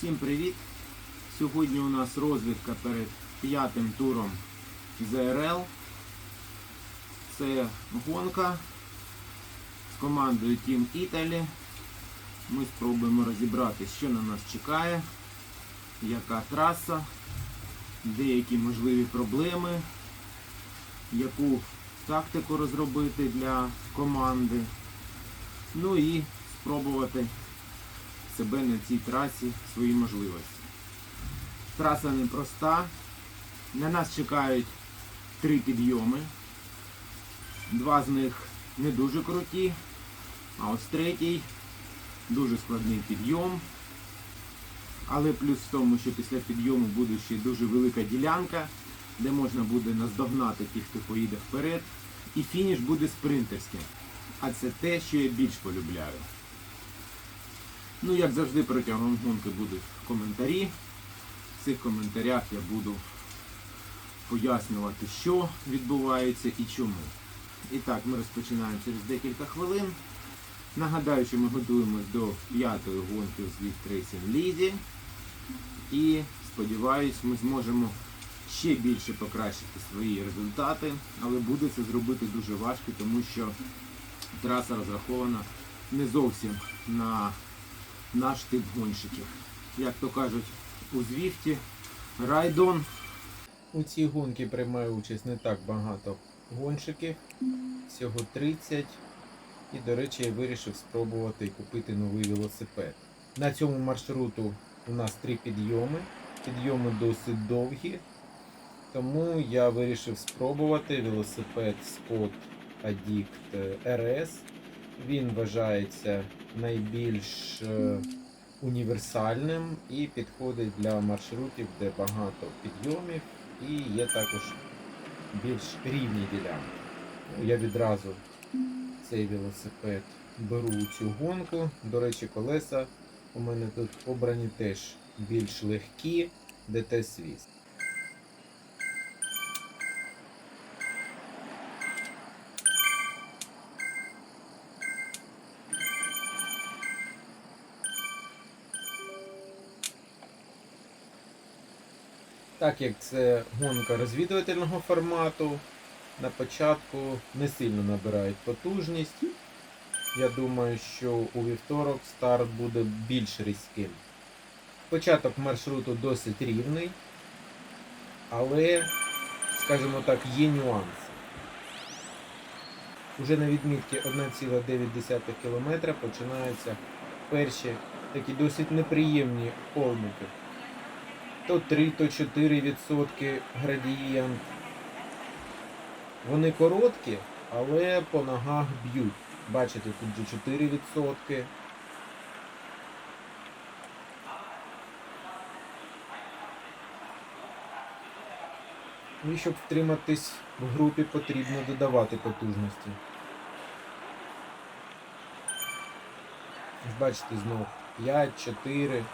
Всім привіт! Сьогодні у нас розвідка перед п'ятим туром ЗРЛ. Це гонка з командою Team Italy. Ми спробуємо розібрати, що на нас чекає, яка траса, деякі можливі проблеми, яку тактику розробити для команди. Ну і спробувати себе на цій трасі свої можливості. Траса непроста. На нас чекають три підйоми. Два з них не дуже круті, а ось третій дуже складний підйом. Але плюс в тому, що після підйому буде ще дуже велика ділянка, де можна буде наздогнати тих, хто поїде вперед. І фініш буде спринтерським. А це те, що я більш полюбляю. Ну, як завжди, протягом гонки будуть коментарі. В цих коментарях я буду пояснювати, що відбувається і чому. І так, ми розпочинаємо через декілька хвилин. Нагадаю, що ми готуємось до п'ятої гонки Swift Racing Лізі. І сподіваюсь, ми зможемо ще більше покращити свої результати, але буде це зробити дуже важко, тому що траса розрахована не зовсім на наш тип гонщиків. Як то кажуть у Звіфті, райдон. У цій гонці приймає участь не так багато гонщиків, всього 30. І, до речі, я вирішив спробувати купити новий велосипед. На цьому маршруту у нас три підйоми. Підйоми досить довгі. Тому я вирішив спробувати велосипед Scott Addict RS. Він вважається найбільш е, універсальним і підходить для маршрутів, де багато підйомів і є також більш рівні ділянки. Я відразу цей велосипед беру у цю гонку. До речі, колеса у мене тут обрані теж більш легкі, ДТ Так як це гонка розвідувального формату, на початку не сильно набирають потужність. Я думаю, що у вівторок старт буде більш різким. Початок маршруту досить рівний, але, скажімо так, є нюанси. Уже на відмітці 1,9 км починаються перші такі досить неприємні холмики то 3, то 4% градієнт. Вони короткі, але по ногах б'ють. Бачите, тут же 4%. Ну і щоб втриматись в групі, потрібно додавати потужності. Бачите, знов 5, 4.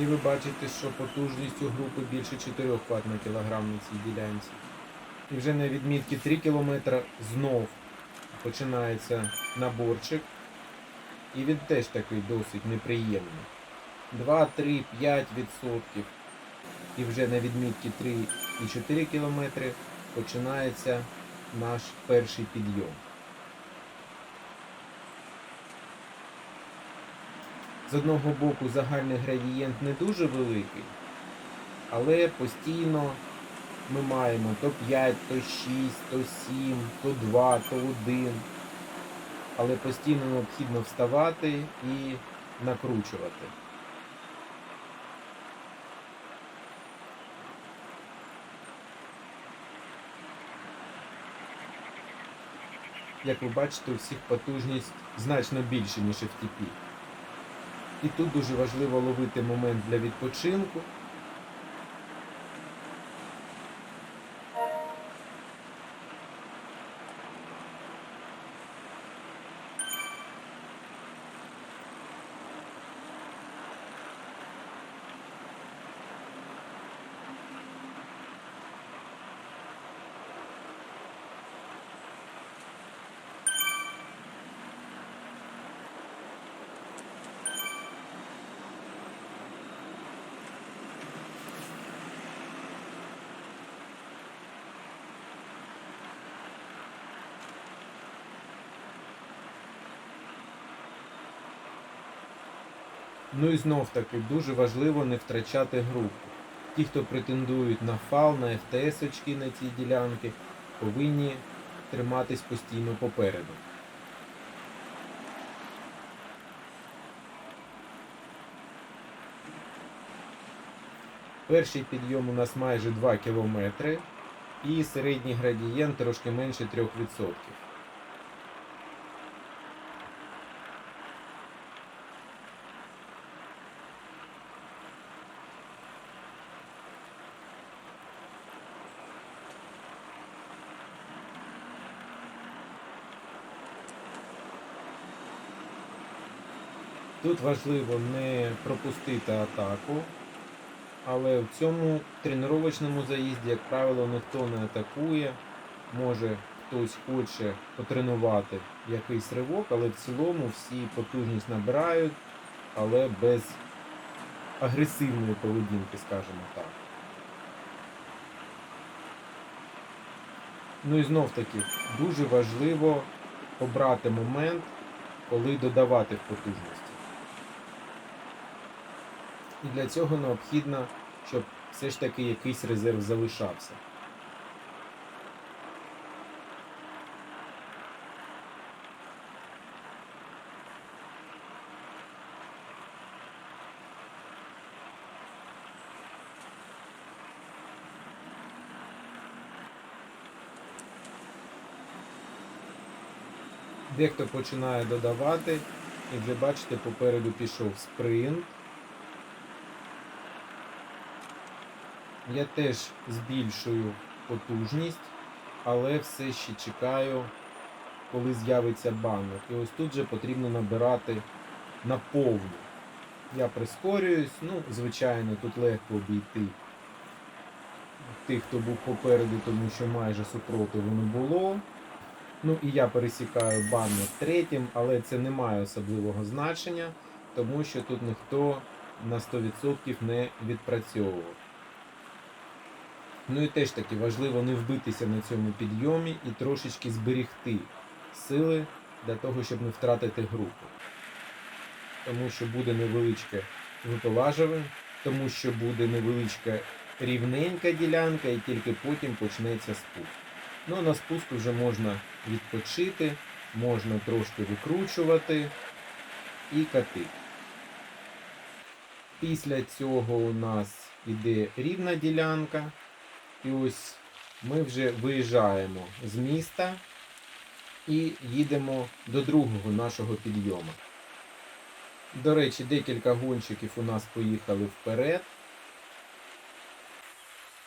І ви бачите, що потужність у групи більше 4 Вт на кілограм на цій ділянці. І вже на відмітці 3 км знов починається наборчик. І він теж такий досить неприємний. 2, 3, 5 відсотків. І вже на відмітці 3,4 км починається наш перший підйом. З одного боку загальний градієнт не дуже великий, але постійно ми маємо то 5, то 6, то 7, то 2, то 1. Але постійно необхідно вставати і накручувати. Як ви бачите, у всіх потужність значно більше, ніж FTP. І тут дуже важливо ловити момент для відпочинку. Ну і знов таки дуже важливо не втрачати групу. Ті, хто претендують на фал, на ФТС очки на ці ділянки, повинні триматись постійно попереду. Перший підйом у нас майже 2 км і середній градієнт трошки менше 3%. Тут важливо не пропустити атаку, але в цьому тренувачному заїзді, як правило, ніхто не атакує. Може хтось хоче потренувати якийсь ривок, але в цілому всі потужність набирають, але без агресивної поведінки, скажімо так. Ну і знов таки, дуже важливо обрати момент, коли додавати в потужності. І для цього необхідно, щоб все ж таки якийсь резерв залишався. Дехто починає додавати, і вже бачите, попереду пішов спринт. Я теж збільшую потужність, але все ще чекаю, коли з'явиться банер. І ось тут же потрібно набирати на повну. Я прискорююсь, ну, звичайно, тут легко обійти тих, хто був попереду, тому що майже супротиву не було. Ну і я пересікаю банер третім, але це не має особливого значення, тому що тут ніхто на 100% не відпрацьовував. Ну і теж таки важливо не вбитися на цьому підйомі і трошечки зберігти сили для того, щоб не втратити групу. Тому що буде невеличке випилажеве, тому що буде невеличка рівненька ділянка і тільки потім почнеться спуск. Ну, на спуску вже можна відпочити, можна трошки викручувати і катити. Після цього у нас іде рівна ділянка. І ось ми вже виїжджаємо з міста і їдемо до другого нашого підйому. До речі, декілька гонщиків у нас поїхали вперед.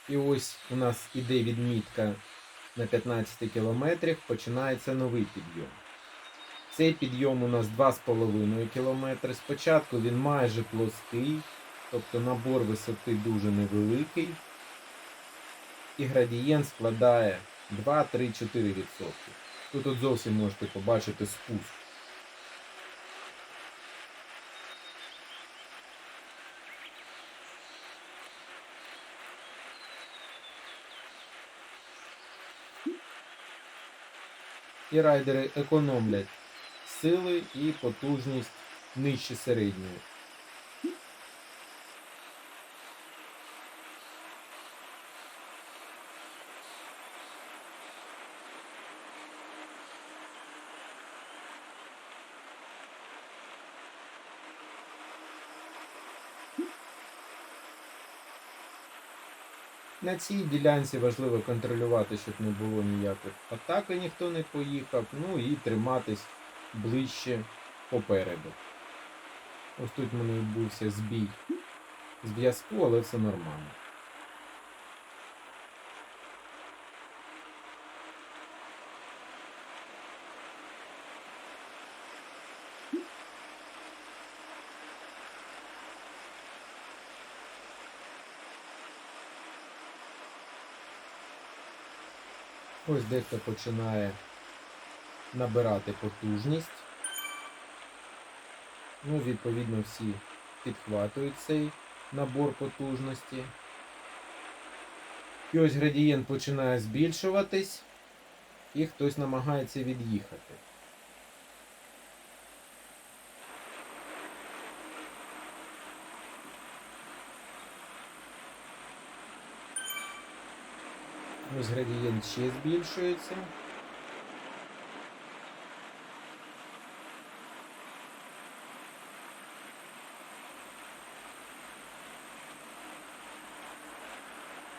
І ось у нас іде відмітка на 15 кілометрах, починається новий підйом. Цей підйом у нас 2,5 км. Спочатку він майже плоский, тобто набор висоти дуже невеликий. І градієнт складає 2-3-4%. Тут тут зовсім можете побачити спуск. І райдери економлять сили і потужність нижче середньої. На цій ділянці важливо контролювати, щоб не було ніяких атак, і ніхто не поїхав, ну і триматись ближче попереду. Ось тут в мене відбувся збій зв'язку, але все нормально. Ось дехто починає набирати потужність. Ну, відповідно, всі підхватують цей набор потужності. І ось градієнт починає збільшуватись, і хтось намагається від'їхати. Ось градієнт ще збільшується.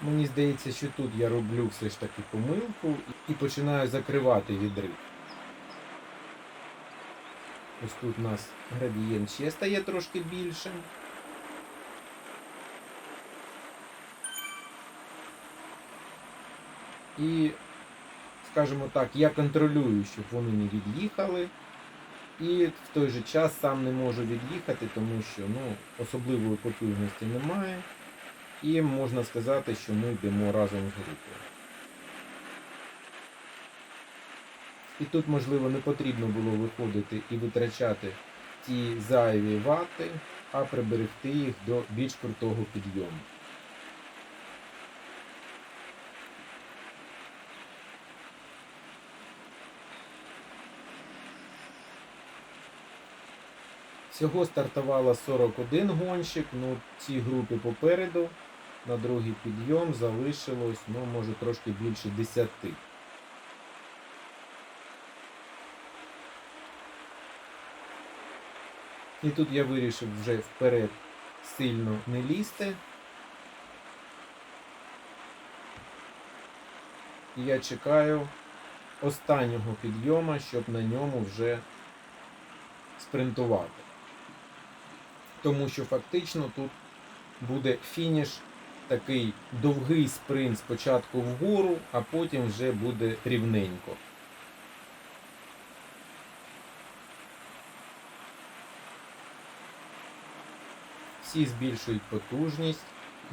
Мені здається, що тут я роблю все ж таки помилку і починаю закривати відрив. Ось тут у нас градієнт ще стає трошки більшим. І, скажімо так, я контролюю, щоб вони не від'їхали. І в той же час сам не можу від'їхати, тому що ну, особливої потужності немає. І можна сказати, що ми йдемо разом з групою. І тут, можливо, не потрібно було виходити і витрачати ті зайві вати, а приберегти їх до більш крутого підйому. Всього стартувало 41 гонщик, ну в цій групі попереду на другий підйом залишилось, ну, може трошки більше 10. І тут я вирішив вже вперед сильно не лізти. І я чекаю останнього підйома, щоб на ньому вже спринтувати. Тому що фактично тут буде фініш такий довгий спринт спочатку вгору, а потім вже буде рівненько. Всі збільшують потужність.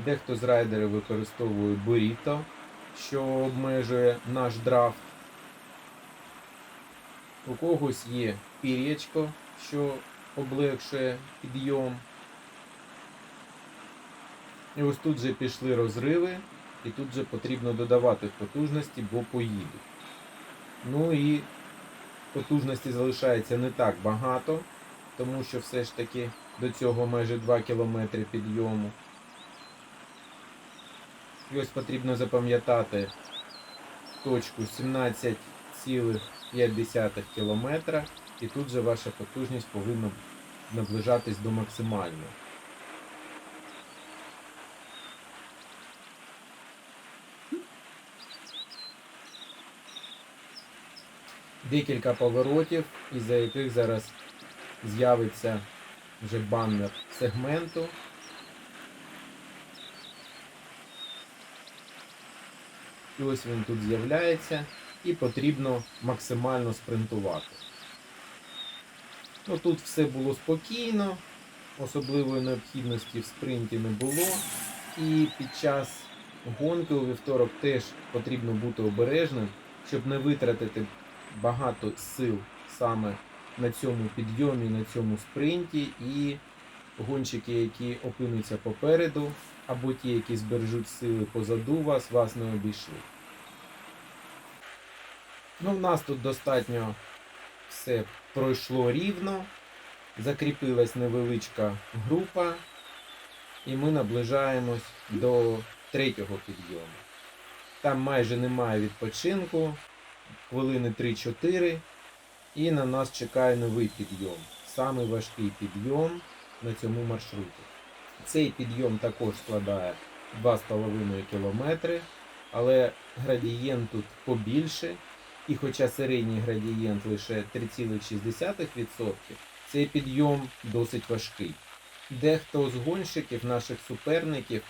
Дехто з райдерів використовує буріто, що обмежує наш драфт. У когось є пір'ячко, що облегшує підйом. І ось тут вже пішли розриви, і тут вже потрібно додавати потужності, бо поїдуть. Ну і потужності залишається не так багато, тому що все ж таки до цього майже 2 км підйому. І ось потрібно запам'ятати точку 17,5 км, і тут же ваша потужність повинна наближатись до максимальної. Декілька поворотів, із-за яких зараз з'явиться вже баннер сегменту. І ось він тут з'являється і потрібно максимально спринтувати. Ну, Тут все було спокійно, особливої необхідності в спринті не було. І під час гонки у вівторок теж потрібно бути обережним, щоб не витратити багато сил саме на цьому підйомі, на цьому спринті, і гонщики, які опинуться попереду, або ті, які збережуть сили позаду вас, вас не обійшли. Ну, в нас тут достатньо все пройшло рівно, закріпилась невеличка група, і ми наближаємось до третього підйому. Там майже немає відпочинку, хвилини 3-4, і на нас чекає новий підйом. Самий важкий підйом на цьому маршруті. Цей підйом також складає 2,5 км, але градієнт тут побільше. І хоча середній градієнт лише 3,6%, цей підйом досить важкий. Дехто з гонщиків, наших суперників,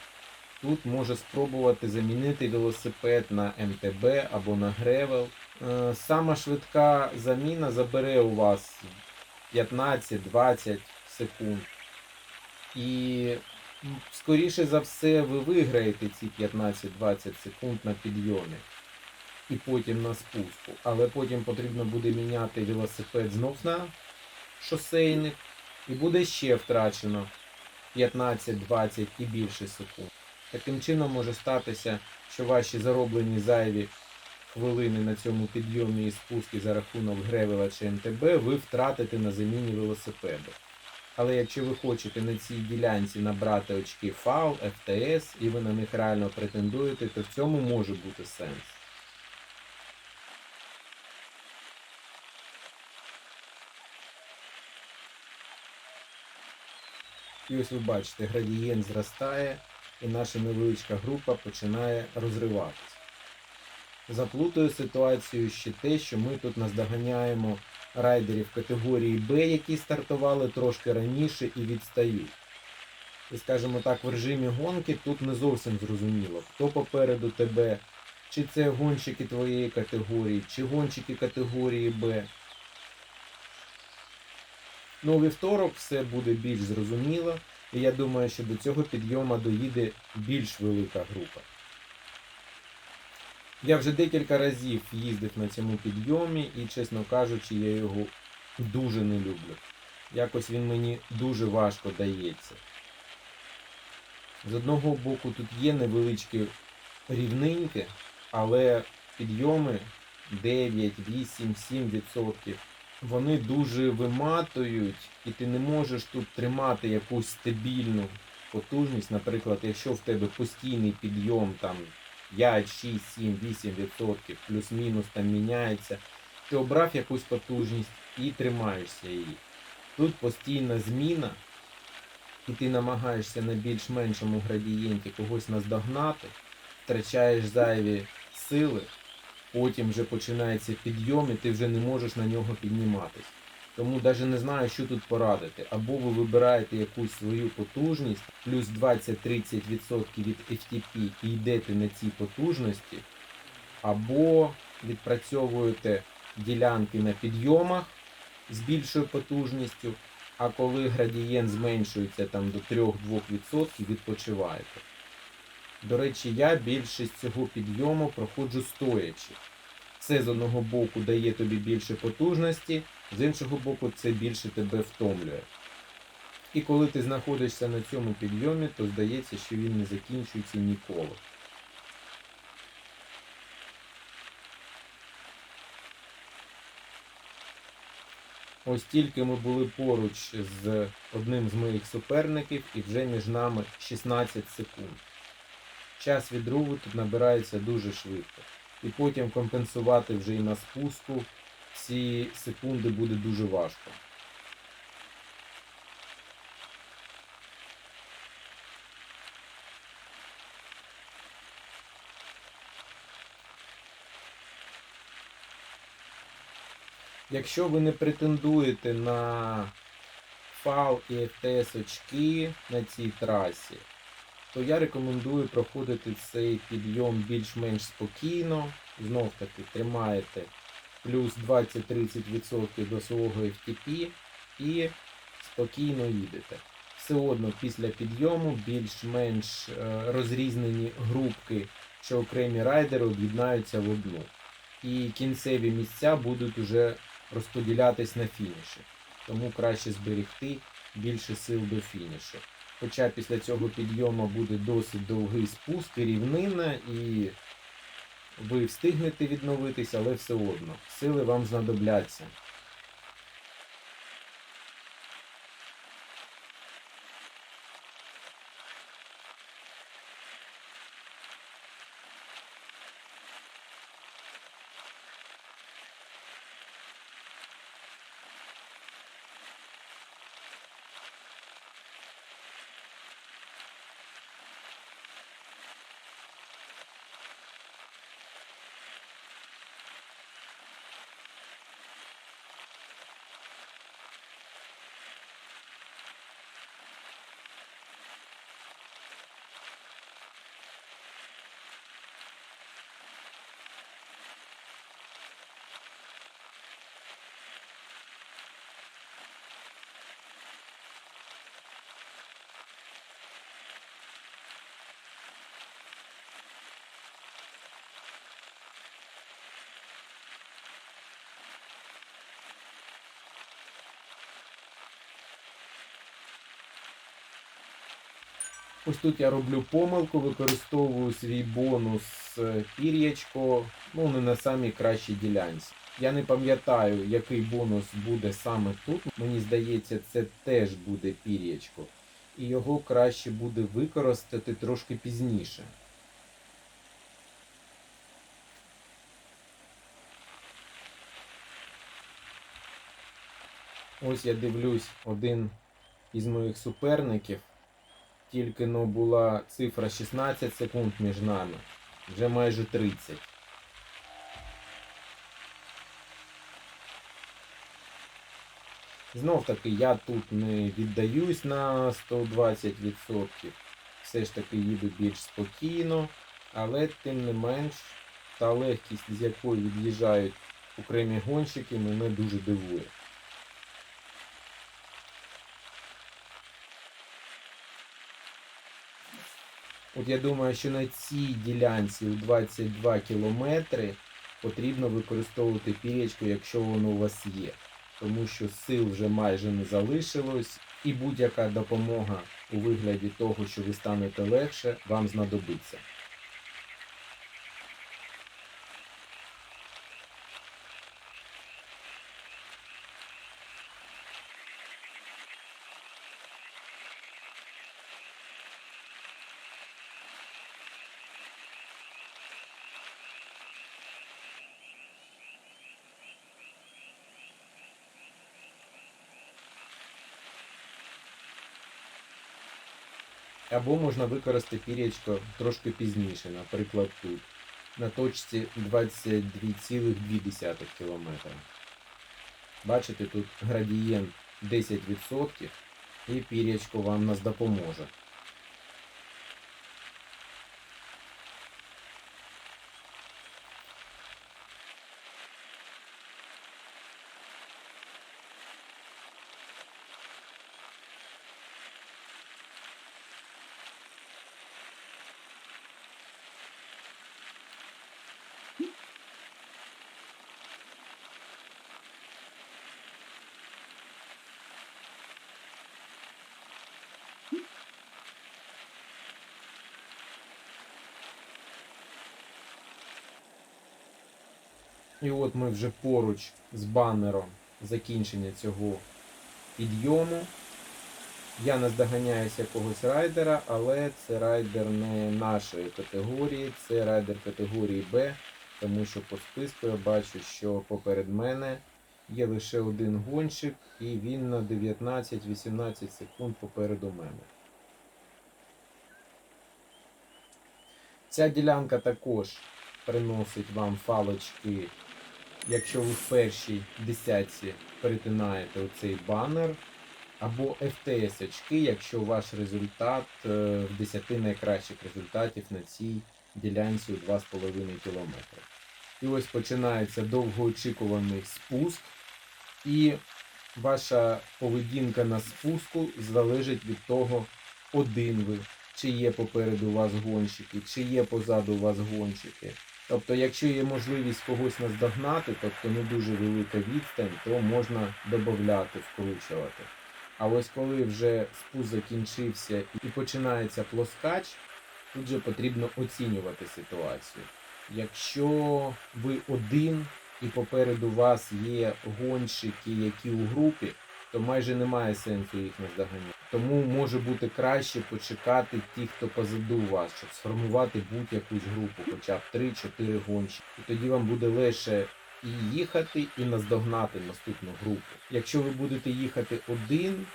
тут може спробувати замінити велосипед на МТБ або на гревел. Е, Сама швидка заміна забере у вас 15-20 секунд. І скоріше за все ви виграєте ці 15-20 секунд на підйомі і потім на спуску. Але потім потрібно буде міняти велосипед знов на шосейник, і буде ще втрачено 15-20 і більше секунд. Таким чином може статися, що ваші зароблені зайві хвилини на цьому підйомі і спуску за рахунок гревела чи МТБ ви втратите на заміні велосипеду. Але якщо ви хочете на цій ділянці набрати очки фау, ФТС, і ви на них реально претендуєте, то в цьому може бути сенс. І ось ви бачите, градієнт зростає, і наша невеличка група починає розриватися. Заплутує ситуацію ще те, що ми тут наздоганяємо райдерів категорії Б, які стартували трошки раніше і відстають. І, скажімо так, в режимі гонки тут не зовсім зрозуміло, хто попереду тебе, чи це гонщики твоєї категорії, чи гонщики категорії Б. Ну, у вівторок все буде більш зрозуміло, і я думаю, що до цього підйома доїде більш велика група. Я вже декілька разів їздив на цьому підйомі і, чесно кажучи, я його дуже не люблю. Якось він мені дуже важко дається. З одного боку тут є невеличкі рівнинки, але підйоми 9, 8, 7%. Вони дуже виматують, і ти не можеш тут тримати якусь стабільну потужність. Наприклад, якщо в тебе постійний підйом там 5, 6, 7, 8%, плюс-мінус там міняється, ти обрав якусь потужність і тримаєшся її. Тут постійна зміна, і ти намагаєшся на більш-меншому градієнті когось наздогнати, втрачаєш зайві сили, потім вже починається підйом, і ти вже не можеш на нього підніматись. Тому навіть не знаю, що тут порадити. Або ви вибираєте якусь свою потужність, плюс 20-30% від FTP і йдете на цій потужності, або відпрацьовуєте ділянки на підйомах з більшою потужністю, а коли градієнт зменшується там до 3-2%, відпочиваєте. До речі, я більшість цього підйому проходжу стоячи. Це з одного боку дає тобі більше потужності, з іншого боку, це більше тебе втомлює. І коли ти знаходишся на цьому підйомі, то здається, що він не закінчується ніколи. Ось тільки ми були поруч з одним з моїх суперників, і вже між нами 16 секунд. Час відруву тут набирається дуже швидко. І потім компенсувати вже і на спуску ці секунди буде дуже важко. Якщо ви не претендуєте на фал і FTS очки на цій трасі, то я рекомендую проходити цей підйом більш-менш спокійно. Знов таки тримаєте плюс 20-30% до свого FTP і спокійно їдете. Все одно після підйому більш-менш е, розрізнені групки чи окремі райдери об'єднаються в одну. І кінцеві місця будуть уже розподілятись на фініші. Тому краще зберегти більше сил до фінішу. Хоча після цього підйому буде досить довгий спуск і рівнина, і ви встигнете відновитися, але все одно. Сили вам знадобляться. Ось тут я роблю помилку, використовую свій бонус е, пір'ячко ну, не на самій кращій ділянці. Я не пам'ятаю, який бонус буде саме тут. Мені здається, це теж буде пір'ячко. І його краще буде використати трошки пізніше. Ось я дивлюсь один із моїх суперників. Тільки но була цифра 16 секунд між нами. Вже майже 30. Знов таки я тут не віддаюсь на 120%. Все ж таки їду більш спокійно, але тим не менш та легкість, з якою від'їжджають окремі гонщики, мене дуже дивує. От я думаю, що на цій ділянці у 22 кілометри потрібно використовувати пір'ячко, якщо воно у вас є. Тому що сил вже майже не залишилось, і будь-яка допомога у вигляді того, що ви станете легше, вам знадобиться. Або можна використати пір'ячко трошки пізніше, наприклад, тут, на точці 22,2 км. Бачите, тут градієнт 10% і пір'ячко вам нас допоможе. І от ми вже поруч з банером закінчення цього підйому. Я наздоганяюсь якогось райдера, але це райдер не нашої категорії, це райдер категорії Б, тому що по списку я бачу, що поперед мене є лише один гонщик, і він на 19-18 секунд попереду мене. Ця ділянка також приносить вам фалочки, якщо ви в першій десятці перетинаєте оцей банер, або FTS очки, якщо ваш результат е, в 10 найкращих результатів на цій ділянці у 2,5 км. І ось починається довгоочікуваний спуск, і ваша поведінка на спуску залежить від того, один ви, чи є попереду у вас гонщики, чи є позаду у вас гонщики. Тобто, якщо є можливість когось наздогнати, тобто не дуже велика відстань, то можна додати, вкручувати. А ось коли вже спуск закінчився і починається плоскач, тут же потрібно оцінювати ситуацію. Якщо ви один і попереду вас є гонщики, які у групі, то майже немає сенсу їх наздоганяти. Тому може бути краще почекати ті, хто позаду вас, щоб сформувати будь-якусь групу, хоча б 3-4 гонщики. І тоді вам буде легше і їхати, і наздогнати наступну групу. Якщо ви будете їхати один,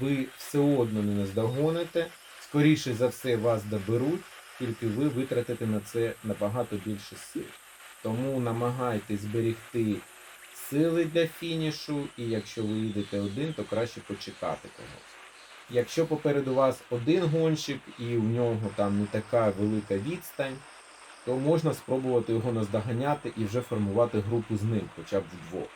ви все одно не наздогоните. Скоріше за все вас доберуть, тільки ви витратите на це набагато більше сил. Тому намагайтесь зберегти сили для фінішу, і якщо ви їдете один, то краще почекати когось. Якщо попереду вас один гонщик і в нього там не така велика відстань, то можна спробувати його наздоганяти і вже формувати групу з ним, хоча б вдвох.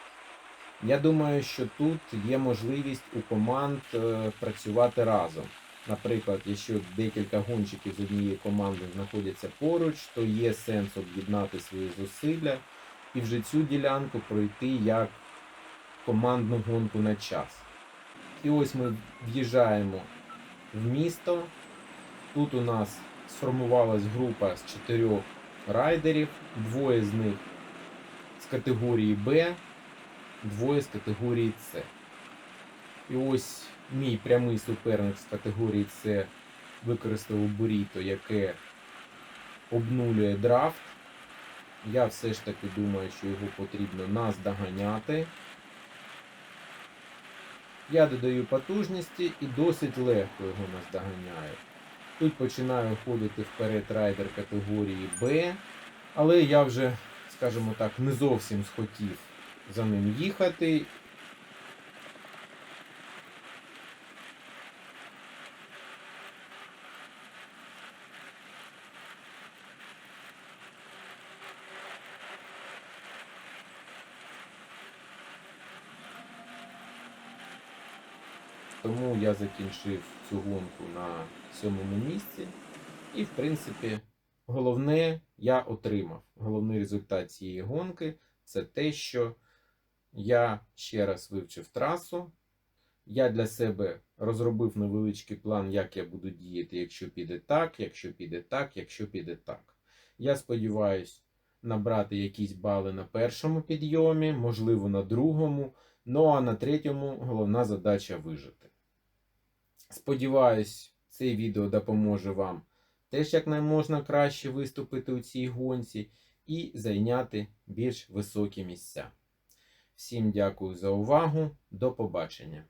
Я думаю, що тут є можливість у команд е, працювати разом. Наприклад, якщо декілька гонщиків з однієї команди знаходяться поруч, то є сенс об'єднати свої зусилля і вже цю ділянку пройти як командну гонку на час. І ось ми в'їжджаємо в місто. Тут у нас сформувалась група з чотирьох райдерів, двоє з них з категорії Б, двоє з категорії С. І ось мій прямий суперник з категорії С використав буріто, яке обнулює драфт. Я все ж таки думаю, що його потрібно наздоганяти. Я додаю потужності і досить легко його наздоганяю. Тут починаю ходити вперед райдер категорії Б, але я вже, скажімо так, не зовсім схотів за ним їхати. Тому я закінчив цю гонку на сьомому місці. І, в принципі, головне я отримав. Головний результат цієї гонки це те, що я ще раз вивчив трасу. Я для себе розробив невеличкий план, як я буду діяти, якщо піде так, якщо піде так, якщо піде так. Я сподіваюся набрати якісь бали на першому підйомі, можливо, на другому. Ну а на третьому головна задача вижити. Сподіваюсь, це відео допоможе вам теж як найможна краще виступити у цій гонці і зайняти більш високі місця. Всім дякую за увагу. До побачення!